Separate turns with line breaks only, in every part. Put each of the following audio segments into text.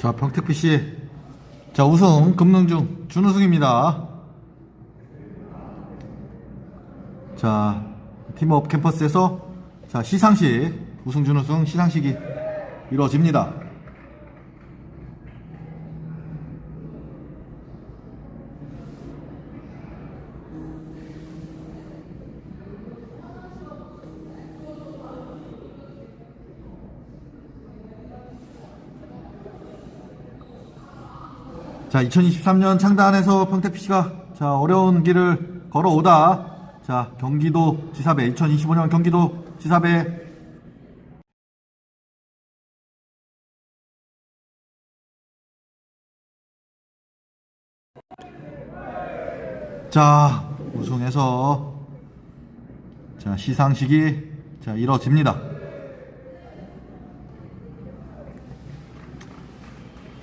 자, 평택 씨. 자, 우승 금능중 준우승입니다. 자, 팀업 캠퍼스에서 자, 시상식 우승 준우승 시상식이 이루어집니다. 자, 2023년 창단해서 평택PC가 자, 어려운 길을 걸어오다 자, 경기도 지사배 2025년 경기도 지사배 자, 우승해서 자, 시상식이 자, 이뤄집니다.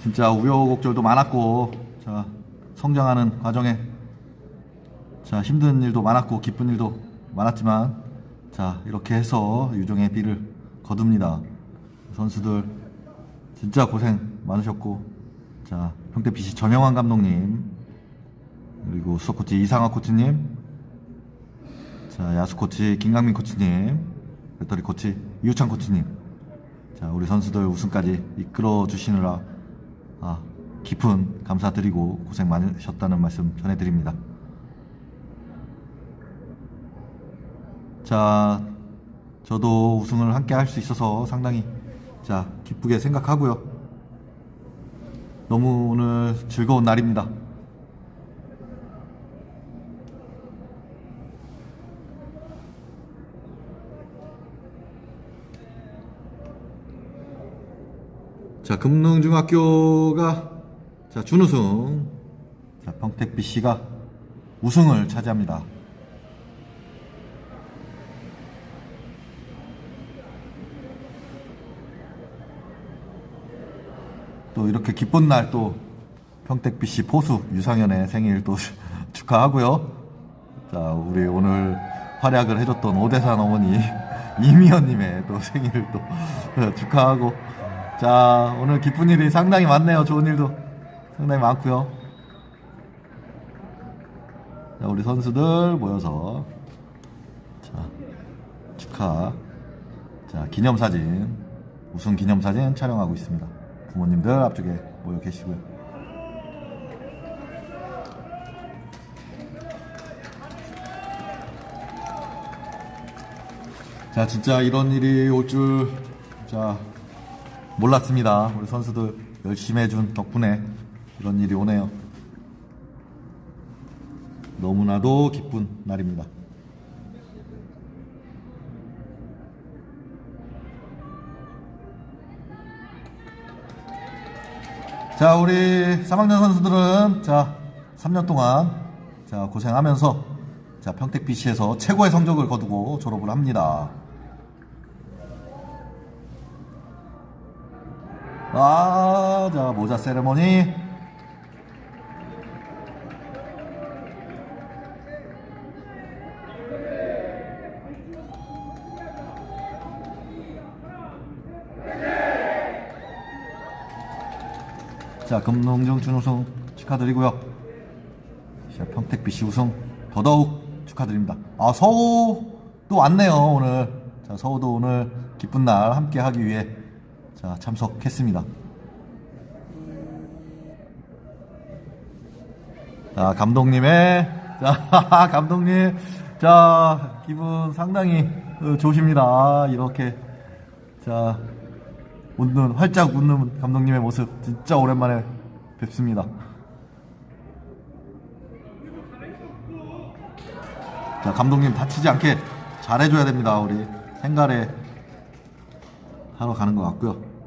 진짜 우여곡절도 많았고 자 성장하는 과정에 자 힘든 일도 많았고 기쁜 일도 많았지만 자 이렇게 해서 유종의 비를 거둡니다. 선수들 진짜 고생 많으셨고 자 평택 BC 전영환 감독님 그리고 수석 코치 이상학 코치님 자 야수 코치 김강민 코치님 배터리 코치 이우찬 코치님 자 우리 선수들 우승까지 이끌어 주시느라 아, 깊은 감사드리고 고생 많으셨다는 말씀 전해드립니다. 자, 저도 우승을 함께 할 수 있어서 상당히 자 기쁘게 생각하고요. 너무 오늘 즐거운 날입니다. 자, 금능중학교가 자, 준우승. 자, 평택 BC가 우승을 차지합니다. 또 이렇게 기쁜 날 또 평택 BC 포수 유상현의 생일 또 축하하고요. 자, 우리 오늘 활약을 해줬던 오대산 어머니 이미연님의 또 생일을 또 축하하고 자, 오늘 기쁜 일이 상당히 많네요. 좋은 일도 상당히 많고요. 자, 우리 선수들 모여서 자, 축하. 자, 기념사진. 우승 기념사진 촬영하고 있습니다. 부모님들 앞쪽에 모여 계시고요. 자, 진짜 이런 일이 올 줄, 자, 몰랐습니다. 우리 선수들 열심히 해준 덕분에 이런 일이 오네요. 너무나도 기쁜 날입니다. 자, 우리 3학년 선수들은 자, 3년 동안 자, 고생하면서 자, 평택 BC에서 최고의 성적을 거두고 졸업을 합니다. 아, 자, 모자 세레머니. 자, 금농중 준우승 축하드리고요. 자, 평택 BC 우승 더더욱 축하드립니다. 아, 서우 또 왔네요, 오늘. 자, 서우도 오늘 기쁜 날 함께 하기 위해 자, 참석했습니다. 자, 감독님의, 자, 감독님, 자, 기분 상당히 어, 좋으십니다. 이렇게, 자, 웃는, 활짝 웃는 감독님의 모습 진짜 오랜만에 뵙습니다. 자, 감독님 다치지 않게 잘해줘야 됩니다. 우리 생가래 하러 가는 것 같고요.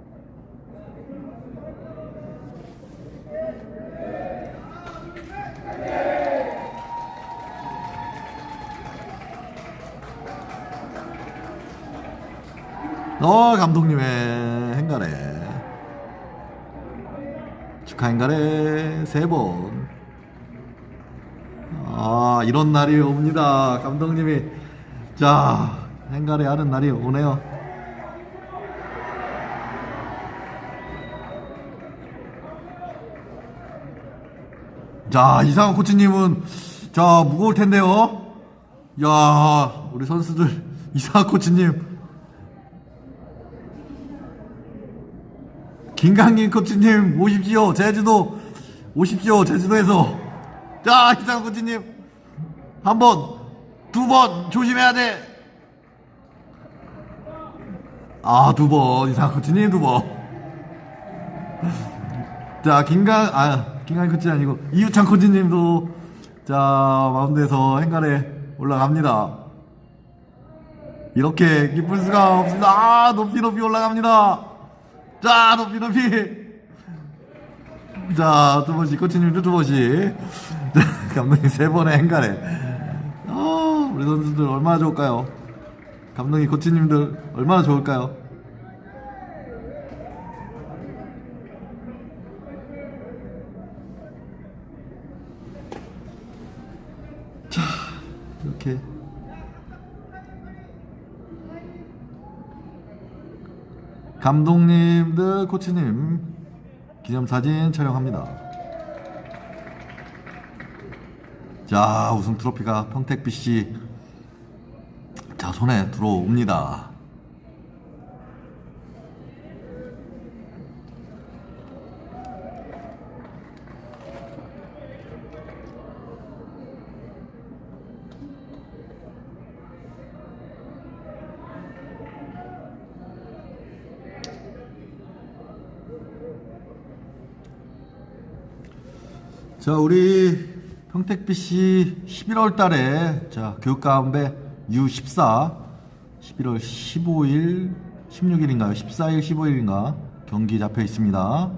어 감독님의 행가래 축하 행가래 세번. 아 이런 날이 옵니다. 감독님이. 자 행가래 하는 날이 오네요 자, 이상한 코치님은, 자, 무거울 텐데요. 야, 우리 선수들, 이상한 코치님. 김강민 코치님, 오십시오. 제주도, 오십시오. 제주도에서. 자, 이상한 코치님. 한 번, 두 번, 조심해야 돼. 아, 두 번. 이상한 코치님, 두 번. 자, 김강, 아, 김강 코치 아니고, 이유찬 코치님도, 자, 마운드에서 행간에 올라갑니다. 이렇게 기쁠 수가 없습니다. 아, 높이 높이 올라갑니다. 자, 높이 높이. 자, 두 번씩, 코치님도 두 번씩. 자, 감독님 세 번의 행간에. 아, 우리 선수들 얼마나 좋을까요? 감독님, 코치님들 얼마나 좋을까요? 이렇게 감독님들 코치님 기념사진 촬영합니다. 자 우승 트로피가 평택BC 자 손에 들어옵니다 자, 우리 평택BC 11월 달에 자, 교육가운데 U14 11월 15일, 16일인가요? 14일, 15일인가 경기 잡혀 있습니다.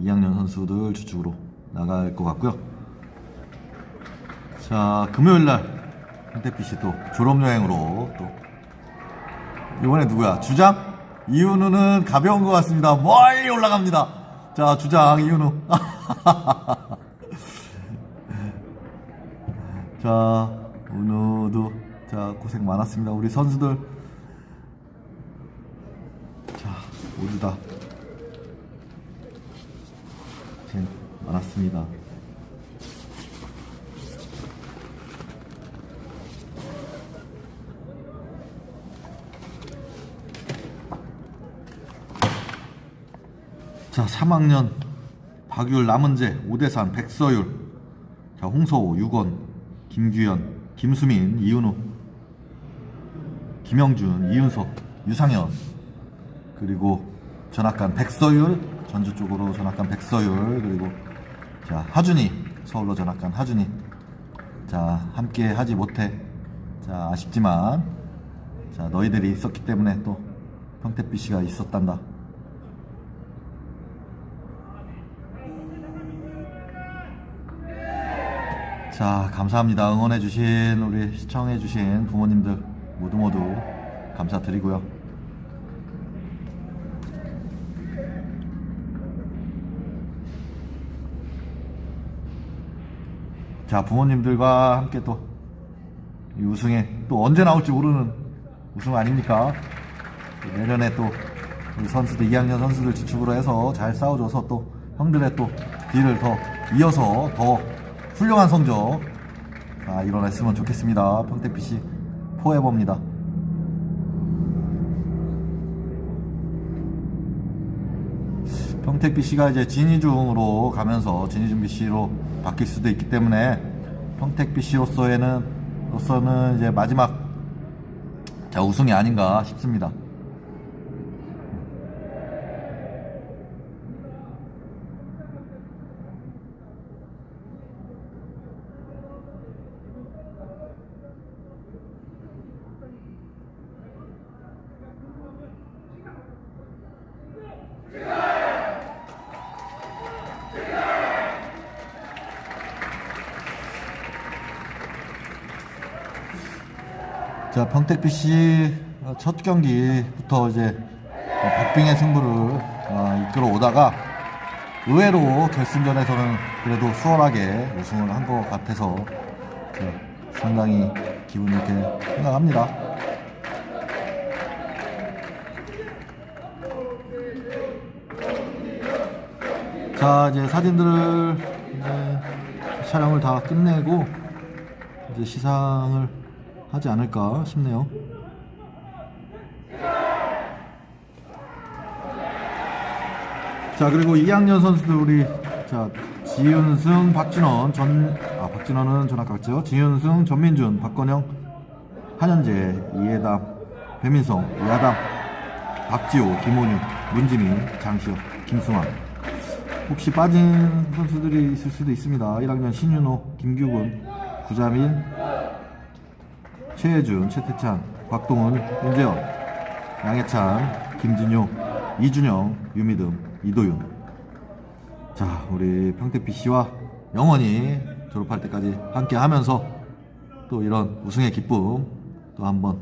2학년 선수들 주축으로 나갈 것 같고요. 자, 금요일 날 평택BC 또 졸업여행으로 또 이번에 누구야? 주장? 이윤우는 가벼운 것 같습니다. 멀리 올라갑니다. 자, 주장 이윤우. 자, 오늘도 자 고생 많았습니다. 우리 선수들 자 모두 다 고생 많았습니다. 자, 3학년 박율, 남은재, 오대산, 백서율, 자, 홍서호, 유건, 김규현, 김수민, 이은우, 김영준, 이윤석, 유상현, 그리고 전학간 백서율, 전주 쪽으로 전학간 백서율, 그리고 자, 하준이, 서울로 전학간 하준이. 자, 함께 하지 못해. 자, 아쉽지만, 자, 너희들이 있었기 때문에 또 평택BC가 있었단다. 자, 감사합니다. 응원해주신, 우리 시청해주신 부모님들 모두 모두 감사드리고요. 자, 부모님들과 함께 또, 이 우승에 또 언제 나올지 모르는 우승 아닙니까? 내년에 또, 우리 선수들, 2학년 선수들 지축으로 해서 잘 싸워줘서 또, 형들의 또, 뒤를 더 이어서 더 훌륭한 성적, 아, 일어났으면 좋겠습니다. 평택BC 포에버입니다. 평택BC가 이제 진이중으로 가면서 진이중 BC로 바뀔 수도 있기 때문에 평택BC로서에는 로서는 이제 마지막 자 우승이 아닌가 싶습니다. 자, 평택BC 첫 경기부터 이제 박빙의 승부를 어, 이끌어 오다가 의외로 결승전에서는 그래도 수월하게 우승을 한 것 같아서 자, 상당히 기분 좋게 생각합니다. 자, 이제 사진들을 이제 촬영을 다 끝내고 이제 시상을 하지 않을까 싶네요. 자 그리고 2학년 선수들 우리 자 지윤승, 박진원, 전 아 박진원은 전학 갔죠. 지윤승, 전민준, 박건영, 한현재, 이해담, 배민성, 이하담, 박지호, 김원유, 문지민, 장시혁, 김승환. 혹시 빠진 선수들이 있을 수도 있습니다. 1학년 신윤호, 김규근, 구자민, 최혜준, 최태찬, 곽동은, 윤재현, 양해찬, 김진효, 이준영, 유미듬, 이도윤. 자, 우리 평택 씨와 영원히 졸업할 때까지 함께 하면서 또 이런 우승의 기쁨 또 한번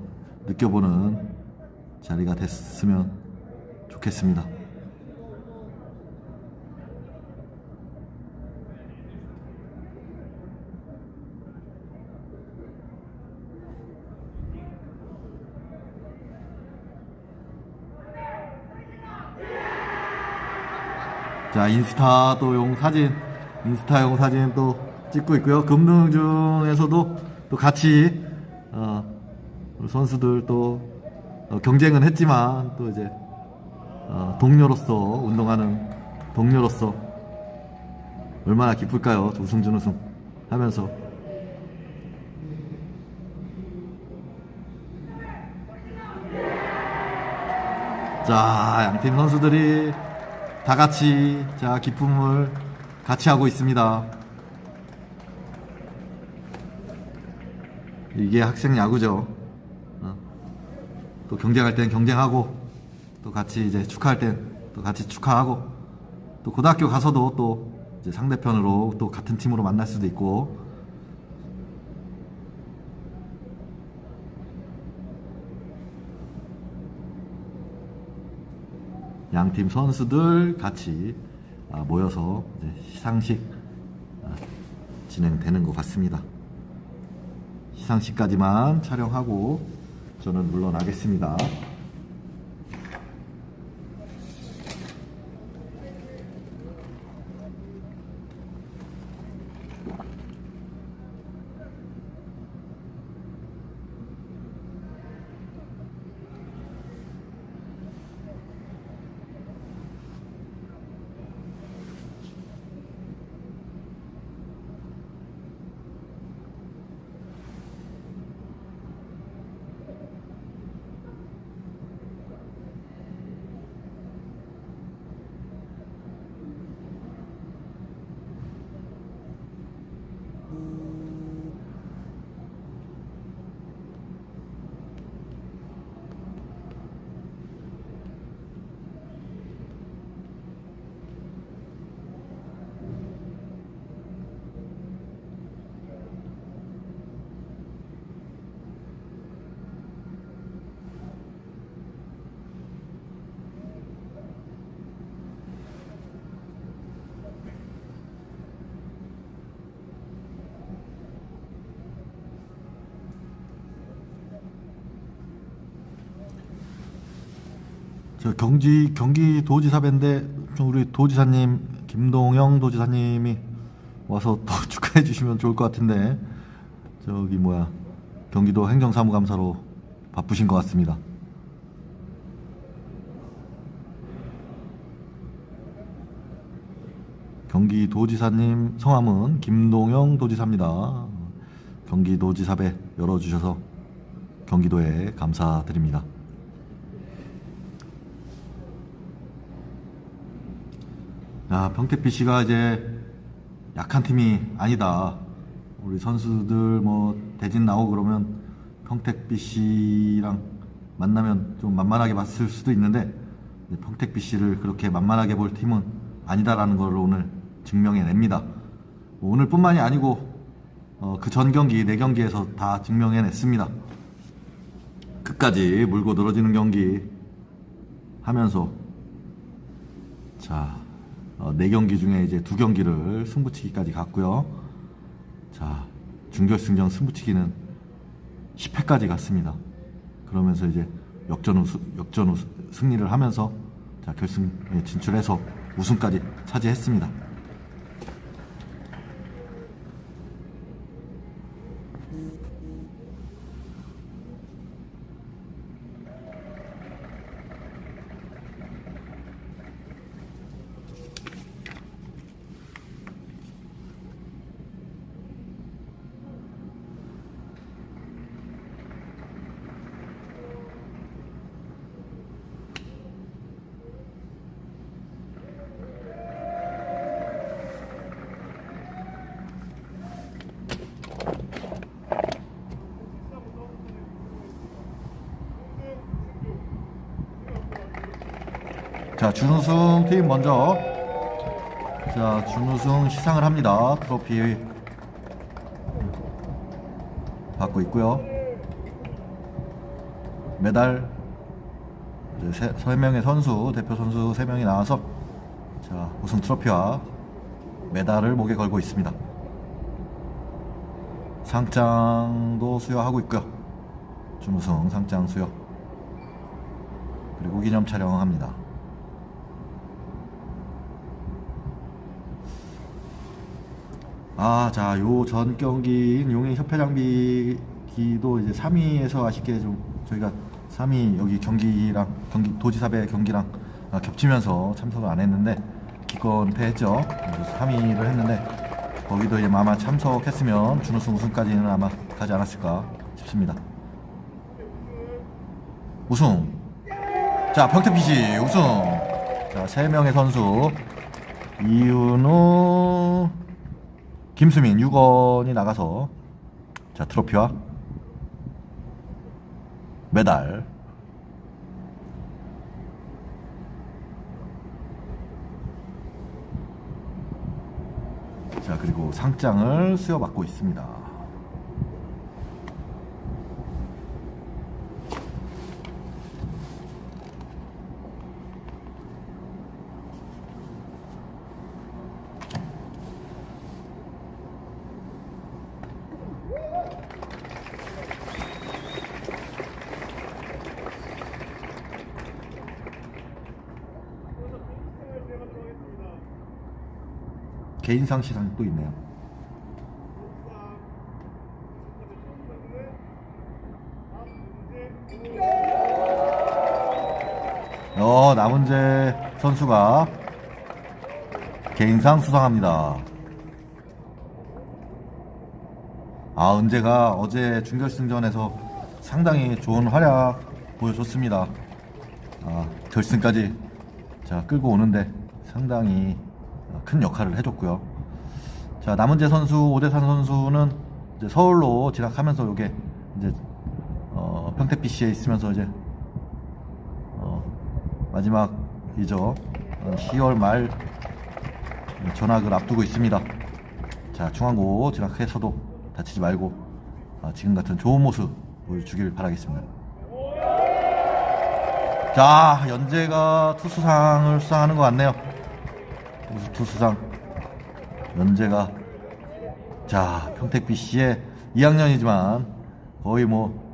느껴보는 자리가 됐으면 좋겠습니다. 자 인스타도용 사진 인스타용 사진 또 찍고 있고요. 금등 중에서도 또 같이 어, 선수들 또 어, 경쟁은 했지만 또 이제 어, 동료로서 운동하는 동료로서 얼마나 기쁠까요? 우승 준우승 하면서. 자 양팀 선수들이 다 같이 자 기쁨을 같이 하고 있습니다. 이게 학생 야구죠. 어. 또 경쟁할 땐 경쟁하고 또 같이 이제 축하할 땐 또 같이 축하하고 또 고등학교 가서도 또 상대편으로 또 같은 팀으로 만날 수도 있고 양팀 선수들 같이 아, 모여서 시상식 아, 진행되는 것 같습니다. 시상식까지만 촬영하고 저는 물러나겠습니다. 저 경기 경기 도지사배인데 좀 우리 도지사님 김동영 도지사님이 와서 더 축하해 주시면 좋을 것 같은데 저기 뭐야 경기도 행정사무감사로 바쁘신 것 같습니다. 경기도지사님 성함은 김동영 도지사입니다. 경기도지사배 열어주셔서 경기도에 감사드립니다. 야, 평택 BC가 이제 약한 팀이 아니다. 우리 선수들 뭐 대진 나오고 그러면 평택 BC랑 만나면 좀 만만하게 봤을 수도 있는데 이제 평택 BC를 그렇게 만만하게 볼 팀은 아니다라는 걸 오늘 증명해냅니다. 뭐 오늘뿐만이 아니고 어, 그전 경기 네 경기에서 다 증명해냈습니다. 끝까지 물고 늘어지는 경기 하면서 자, 어, 네 경기 중에 이제 두 경기를 승부치기까지 갔고요. 자, 준결승전 승부치기는 10회까지 갔습니다. 그러면서 이제 역전 우승, 역전 우승, 승리를 하면서 자, 결승에 진출해서 우승까지 차지했습니다. 자, 준우승 팀 먼저. 자, 준우승 시상을 합니다. 트로피 받고 있고요. 메달 이제 세, 세 명의 선수, 대표 선수 세 명이 나와서 자, 우승 트로피와 메달을 목에 걸고 있습니다. 상장도 수여하고 있고요. 준우승 상장 수여. 그리고 기념 촬영합니다. 아, 자, 요 전 경기인 용인 협회 장비기도 이제 3위에서 아쉽게 좀 저희가 3위 여기 경기랑 경기 도지사배 경기랑 아, 겹치면서 참석을 안 했는데 기권 패했죠. 그래서 3위를 했는데 거기도 이제 아마 참석했으면 준우승 우승까지는 아마 가지 않았을까 싶습니다. 우승. 자, 평택PC 우승. 자, 세 명의 선수 이윤우, 김수민 6원이 나가서 자 트로피와 메달 자 그리고 상장을 수여받고 있습니다. 개인상 시상이 또 있네요. 어, 남은재 선수가 개인상 수상합니다. 아, 은재가 어제 준결승전에서 상당히 좋은 활약 보여줬습니다. 아, 결승까지 자, 끌고 오는데 상당히 큰 역할을 해줬고요. 자, 남은재 선수, 오대산 선수는 이제 서울로 진학하면서 요게 이제 어, 평택BC에 있으면서 이제 어, 마지막이죠. 어, 10월 말 전학을 앞두고 있습니다. 자, 중앙고 진학해서도 다치지 말고 아, 지금 같은 좋은 모습 보여주길 바라겠습니다. 자, 연재가 투수상을 수상하는 것 같네요. 투수, 투수상 연재가 자 평택BC의 2학년이지만 거의 뭐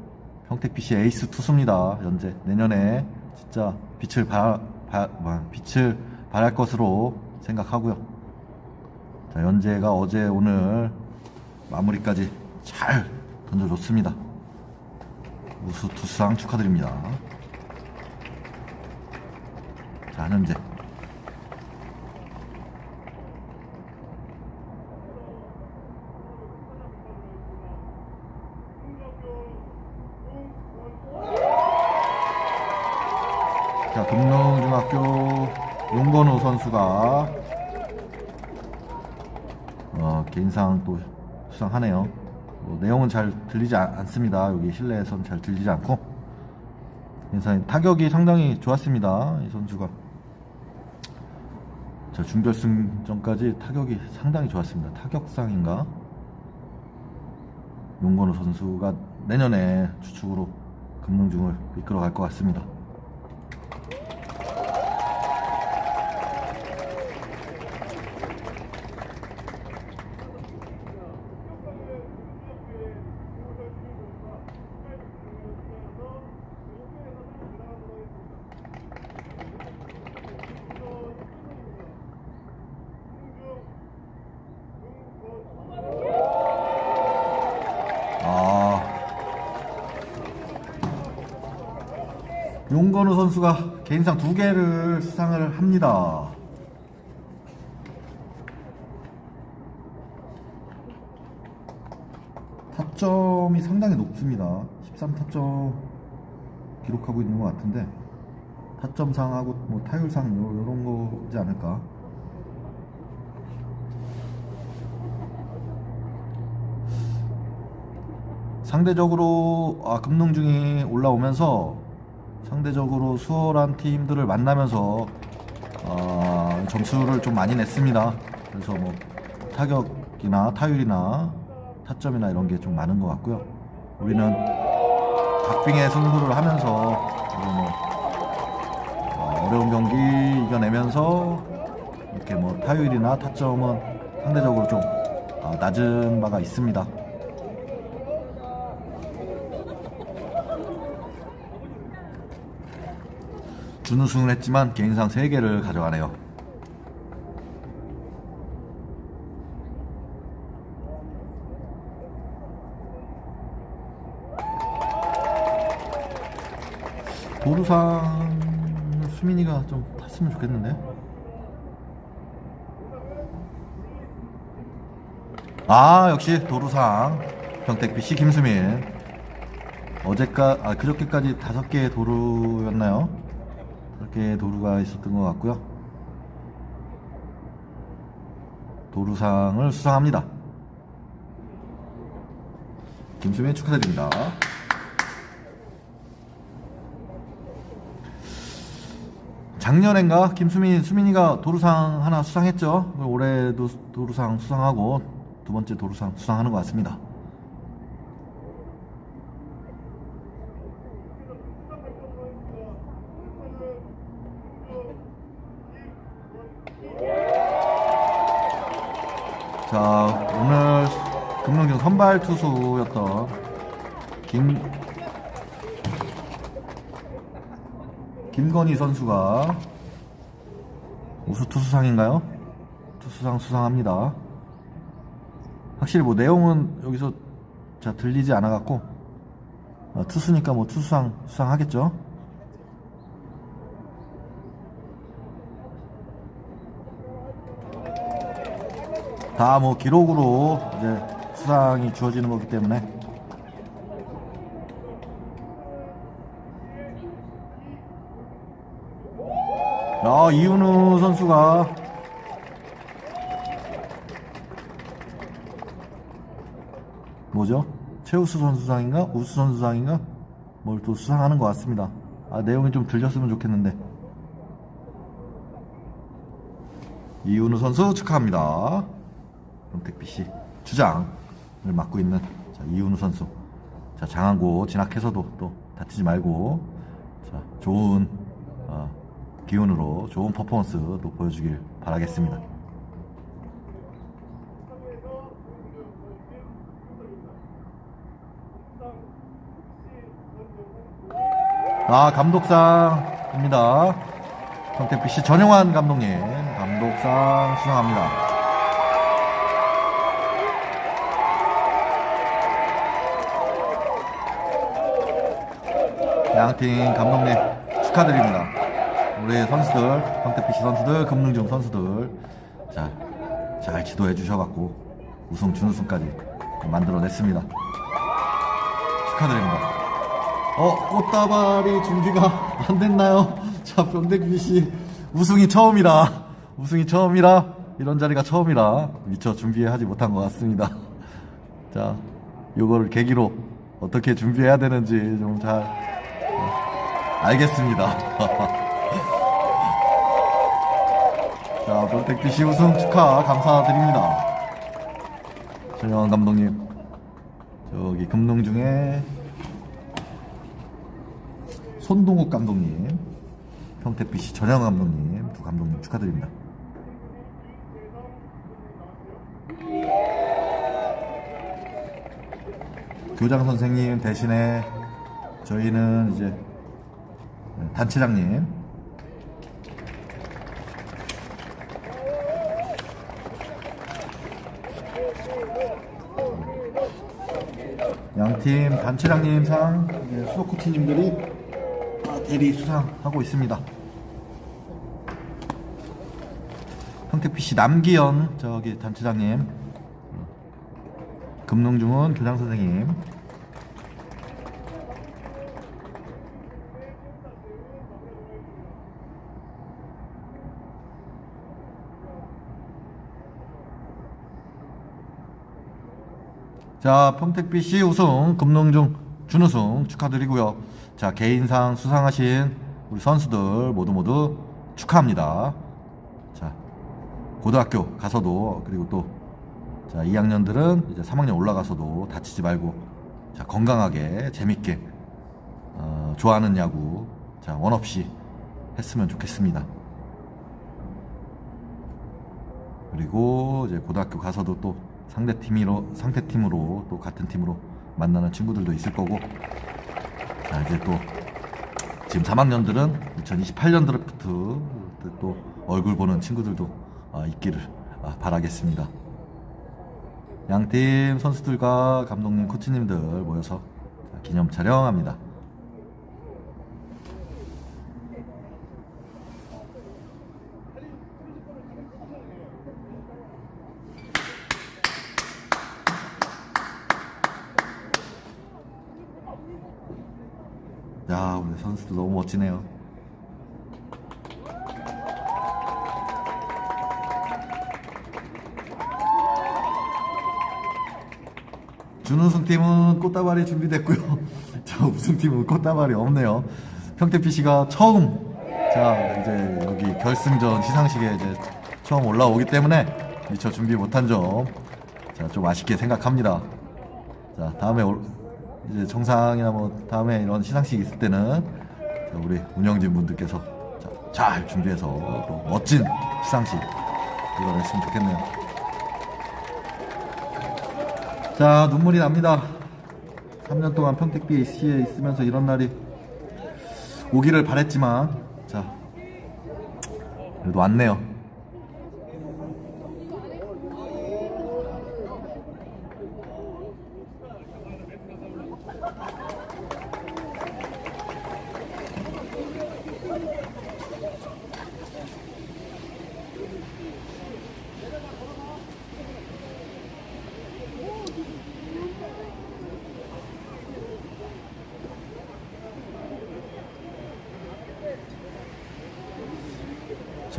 평택BC 에이스 투수입니다. 연재 내년에 진짜 빛을 발, 발 뭐, 빛을 발할 것으로 생각하고요. 자 연재가 어제 오늘 마무리까지 잘 던져줬습니다. 우수 투수상 축하드립니다. 자 현재 자, 금농중학교 용건우 선수가 어, 개인상 또 수상하네요. 뭐, 내용은 잘 들리지 않, 않습니다. 여기 실내에선 잘 들리지 않고 개인상 타격이 상당히 좋았습니다. 이 선수가 자, 준결승전까지 타격이 상당히 좋았습니다. 타격상인가? 용건우 선수가 내년에 주축으로 금능중을 이끌어 갈 것 같습니다. 아. 용건우 선수가 개인상 두 개를 수상을 합니다. 타점이 상당히 높습니다. 13타점 기록하고 있는 것 같은데 타점상하고 뭐 타율상 요- 요런 거지 않을까? 상대적으로 아, 금능중이 올라오면서 상대적으로 수월한 팀들을 만나면서 어, 점수를 좀 많이 냈습니다. 그래서 뭐 타격이나 타율이나 타점이나 이런 게 좀 많은 것 같고요. 우리는 박빙의 승부를 하면서 뭐 어, 어려운 경기 이겨내면서 이렇게 뭐 타율이나 타점은 상대적으로 좀 어, 낮은 바가 있습니다. 준우승을 했지만 개인상 3개를 가져가네요. 도루상 수민이가 좀 탔으면 좋겠는데. 아 역시 도루상 병택 BC 김수민 어제까 아 그저께까지 다섯 개의 도루였나요? 개의 도루가 있었던 것 같고요. 도루상을 수상합니다. 김수민 축하드립니다. 작년엔가 김수민 수민이가 도루상 하나 수상했죠. 올해도 도루상 수상하고 두 번째 도루상 수상하는 것 같습니다. 자 오늘 금융중 선발 투수였던 김 김건희 선수가 우수 투수상인가요? 투수상 수상합니다. 확실히 뭐 내용은 여기서 자 들리지 않아 갖고 어, 투수니까 뭐 투수상 수상하겠죠. 다 뭐 기록으로 이제 수상이 주어지는 거기 때문에 야 이윤우 선수가 뭐죠? 최우수 선수상인가? 우수 선수상인가? 뭘 또 수상하는 것 같습니다. 아 내용이 좀 들렸으면 좋겠는데 이윤우 선수 축하합니다.ron택비 씨 주장을 맡고 있는 자, 이윤우 선수. 자 장항고 진학해서도 또 다치지 말고 자 좋은 어, 기운으로 좋은 퍼포먼스 또 보여주길 바라겠습니다. 아 감독상입니다. 평택 씨 전용환 감독님 감독상 수상합니다. 양팀 감독님 축하드립니다. 우리 선수들, 평택PC 선수들, 금능중 선수들 자, 잘 지도해 주셔갖고 우승, 준우승까지 만들어냈습니다. 축하드립니다. 어, 꽃다발이 준비가 안 됐나요? 자, 평택PC 우승이 처음이라, 우승이 처음이라, 이런 자리가 처음이라 미처 준비하지 못한 것 같습니다. 자, 요거를 계기로 어떻게 준비해야 되는지 좀 잘 알겠습니다. 자, 볼텍PC 우승 축하 감사드립니다. 전영환 감독님, 저기 금농중에 손동욱 감독님, 평택BC 전영 감독님, 두 감독님 축하드립니다. 교장 선생님 대신에 저희는 이제 단체장님. 양팀 단체장님 상 이제 수석 코치님들이 다 대리 수상하고 있습니다. 평택PC 남기현 저기 단체장님. 금농중은 교장 선생님 자, 평택BC 우승, 금농중 준우승 축하드리고요. 자, 개인상 수상하신 우리 선수들 모두 모두 축하합니다. 고등학교 가서도 그리고 또 자, 2학년들은 이제 3학년 올라가서도 다치지 말고 자, 건강하게 재밌게 어, 좋아하는 야구 자, 원 없이 했으면 좋겠습니다. 그리고 이제 고등학교 가서도 또 상대 팀으로 상대 팀으로 또 같은 팀으로 만나는 친구들도 있을 거고 자 이제 또 지금 3학년들은 2028년도부터 또 얼굴 보는 친구들도 아, 있기를 아, 바라겠습니다. 양팀 선수들과 감독님, 코치님들 모여서 자, 기념 촬영합니다. 야, 우리 선수들 너무 멋지네요. 준우승 팀은 꽃다발이 준비됐고요. 저 우승 팀은 꽃다발이 없네요. 평택PC가 처음 자 이제 여기 결승전 시상식에 이제 처음 올라오기 때문에 미처 준비 못한 점 자 좀 아쉽게 생각합니다. 자 다음에 올- 이제 정상이나 뭐 다음에 이런 시상식 있을 때는 자, 우리 운영진 분들께서 자, 잘 준비해서 또 멋진 시상식 이뤄냈으면 좋겠네요. 자 눈물이 납니다. 3년 동안 평택BC에 있으면서 이런 날이 오기를 바랬지만 자 그래도 왔네요.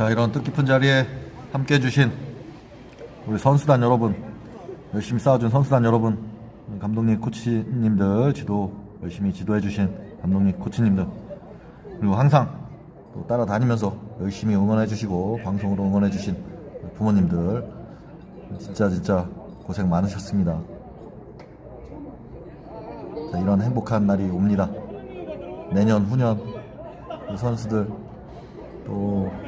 자 이런 뜻깊은 자리에 함께 해주신 우리 선수단 여러분 열심히 싸워준 선수단 여러분 감독님 코치님들 지도 열심히 지도해주신 감독님 코치님들 그리고 항상 또 따라다니면서 열심히 응원해주시고 방송으로 응원해주신 부모님들 진짜 진짜 고생 많으셨습니다. 자, 이런 행복한 날이 옵니다. 내년 후년 선수들 또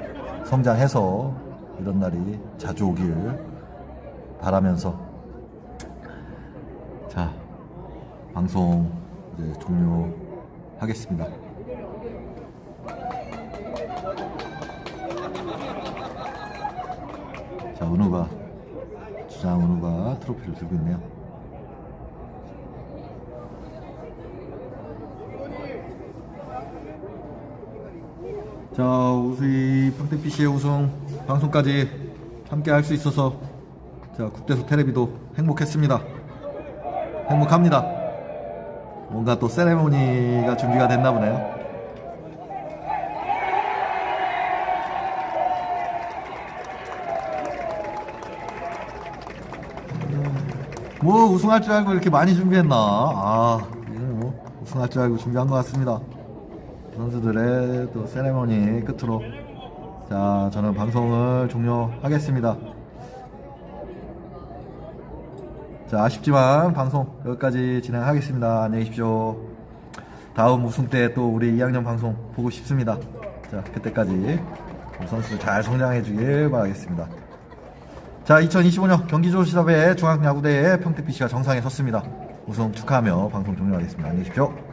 성장해서 이런 날이 자주 오길 바라면서 자 방송 이제 종료하겠습니다. 자 은우가 주장 은우가 트로피를 들고 있네요. 자, 우수이 평택PC의 우승 방송까지 함께 할 수 있어서 자, 국대수 테레비도 행복했습니다. 행복합니다. 뭔가 또 세레모니가 준비가 됐나 보네요. 뭐 우승할 줄 알고 이렇게 많이 준비했나? 아, 뭐 우승할 줄 알고 준비한 것 같습니다. 선수들의 또 세레머니 끝으로 자 저는 방송을 종료하겠습니다. 자 아쉽지만 방송 여기까지 진행하겠습니다. 안녕히 계십시오. 다음 우승 때 또 우리 2학년 방송 보고 싶습니다. 자 그때까지 선수들 잘 성장해 주길 바라겠습니다. 자 2025년 경기조시답의 중앙야구대회 평택PC가 정상에 섰습니다. 우승 축하하며 방송 종료하겠습니다. 안녕히 계십시오.